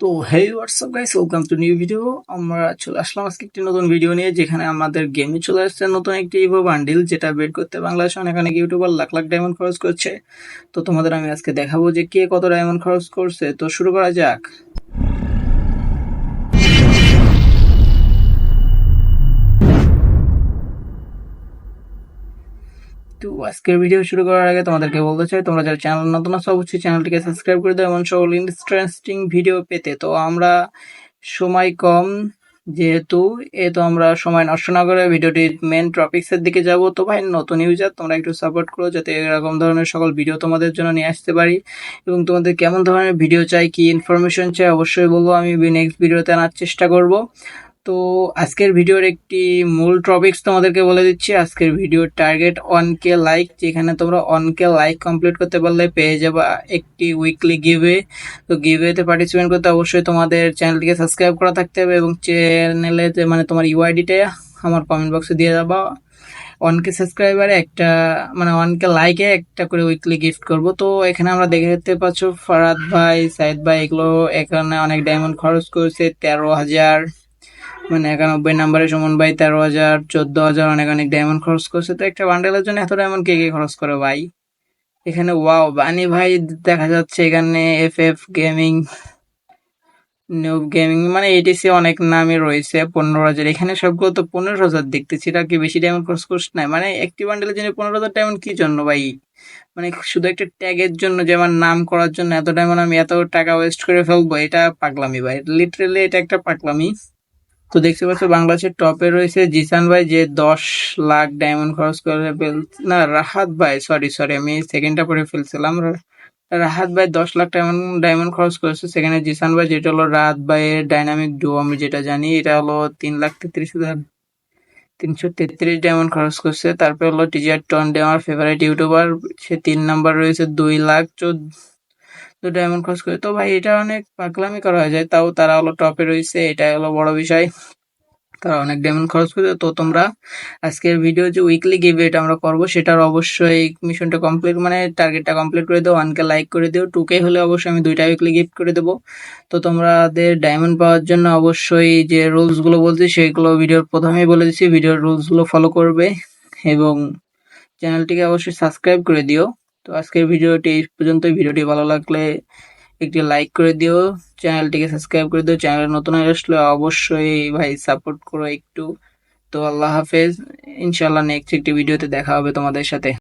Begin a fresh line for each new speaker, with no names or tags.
তো hey WhatsApp guys, welcome to new video. আমরা চলে আসলাম আজকে একটি নতুন ভিডিও নিয়ে, যেখানে আমাদের গেমে চলে আসছে নতুন একটি ইভো বান্ডিল যেটা বের করতে বাংলাদেশে অনেক অনেক ইউটিউবার লাখ লাখ ডায়মন্ড খরচ করছে। তো তোমাদের আমি আজকে দেখাবো যে কে কত ডায়মন্ড খরচ করছে। তো শুরু করা যাক। তো আজকের ভিডিও শুরু করার আগে তোমাদেরকে বলতে চাই, তোমরা যারা চ্যানেল নতুন আছো, অবশ্যই চ্যানেলটিকে সাবস্ক্রাইব করে দাও এমন সকল ইন্টারেস্টিং ভিডিও পেতে। তো আমরা সময় কম, যেহেতু এ তো আমরা সময় নষ্ট না করে ভিডিওটির মেন টপিক্সের দিকে যাব। তো ভাই, নতুন ইউজার তোমরা একটু সাপোর্ট করো যাতে এরকম ধরনের সকল ভিডিও তোমাদের জন্য নিয়ে আসতে পারি। এবং তোমাদের কেমন ধরনের ভিডিও চাই, কি ইনফরমেশন চাই, অবশ্যই বলব। আমি নেক্সট ভিডিওতে আনার চেষ্টা করব। তো আজকের ভিডিওর একটি মূল টপিকস তোমাদেরকে বলে দিচ্ছি। আজকের ভিডিওর টার্গেট ওয়ান কে লাইক যেখানে তোমরা ওয়ান কে লাইক কমপ্লিট করতে পারলে পেয়ে যাবা একটি উইকলি গিভে তো গিভেতে পার্টিসিপেট করতে অবশ্যই তোমাদের চ্যানেলটিকে সাবস্ক্রাইব করা থাকতে হবে এবং চ্যানেলে মানে তোমার ইউআইডিটা আমার কমেন্ট বক্সে দিয়ে যাবা। ওয়ান কে সাবস্ক্রাইবারে একটা মানে ওয়ান কে লাইকে একটা করে উইকলি গিফট করব। তো এখানে আমরা দেখে দেখতে পাচ্ছ, ফারাদ ভাই, সাইদ ভাই, এগুলো এখানে অনেক ডায়মন্ড খরচ করেছে, তেরো হাজার। মানে একানব্বই নাম্বারে সুমন ভাই তেরো হাজার, চোদ্দ হাজার অনেক অনেক ডায়মন্ড খরচ করছে। তো একটা বান্ডেলের জন্য এত ডায়মন্ড কে কে খরচ করে ভাই? এখানে ওয়াও বানি ভাই দেখা যাচ্ছে এখানে F F gaming noob gaming মানে এটিসি অনেক নামই রয়েছে, পনেরো হাজার। এখানে সবগুলো তো পনেরো হাজার দেখতেছি, এটা কি বেশি ডায়মন্ড খরচ করছে? না মানে একটি বান্ডেলের জন্য পনেরো হাজার ডায়মন্ড কি জন্য ভাই? মানে শুধু একটা ট্যাগের জন্য যে আমার নাম করার জন্য এত ডায়মন্ড আমি এত টাকা ওয়েস্ট করে ফেলব, এটা পাগলামি ভাই। লিটারেলি এটা একটা পাগলামি। তো দেখতে পাচ্ছ বাংলাদেশের টপে রয়েছে জিসান ভাই, যে দশ লাখ ডায়মন্ড খরচ করে ফেল, না, রাহাত ভাই সরি সরি আমি সেকেন্ডটা পরে ফেলছিলাম। রাহাত ভাই দশ লাখ ডায়মন্ড ডায়মন্ড খরচ করেছে। সেখানে জিসান ভাই, যেটা হলো রাহাত ভাইয়ের ডাইনামিক ডো আমি যেটা জানি, এটা হলো তিন লাখ তেত্রিশ হাজার তিনশো তেত্রিশ ডায়মন্ড খরচ করছে। তারপরে হলো টিজার টন ডে আমার ফেভারিট ইউটিউবার সে তিন নাম্বার রয়েছে, দুই লাখ চোদ্দ দুটো এমন খরচ করে। তো ভাই, এটা অনেক পাগলামি করা হয়ে যায়। তাও তারা হলো টপে রয়েছে এটা হলো বড় বিষয়। তারা অনেক ডায়মন্ড খরচ করে। তো তোমরা আজকের ভিডিও যে উইকলি গিভে এটা আমরা করব, সেটার অবশ্যই মিশনটা কমপ্লিট মানে টার্গেটটা কমপ্লিট করে দেবো ওয়ানকে লাইক করে দিও। টুকে হলে অবশ্যই আমি দুইটা উইকলি গিফট করে দেবো। তো তোমাদের ডায়মন্ড পাওয়ার জন্য অবশ্যই যে রুলসগুলো বলছি সেইগুলো ভিডিওর প্রথমেই বলে দিচ্ছি। ভিডিওর রুলসগুলো ফলো করবে এবং চ্যানেলটিকে অবশ্যই সাবস্ক্রাইব করে দিও। তো আজকের ভিডিওটি এই পর্যন্ত ভিডিওটি ভালো লাগলে একটি লাইক করে দিও। চ্যানেলটিকে সাবস্ক্রাইব করে দিও। চ্যানেল নতুন আসলে অবশ্যই ভাই সাপোর্ট করো একটু। তো আল্লাহ হাফেজ। ইনশাল্লাহ নেক্সট একটি ভিডিওতে দেখা হবে তোমাদের সাথে।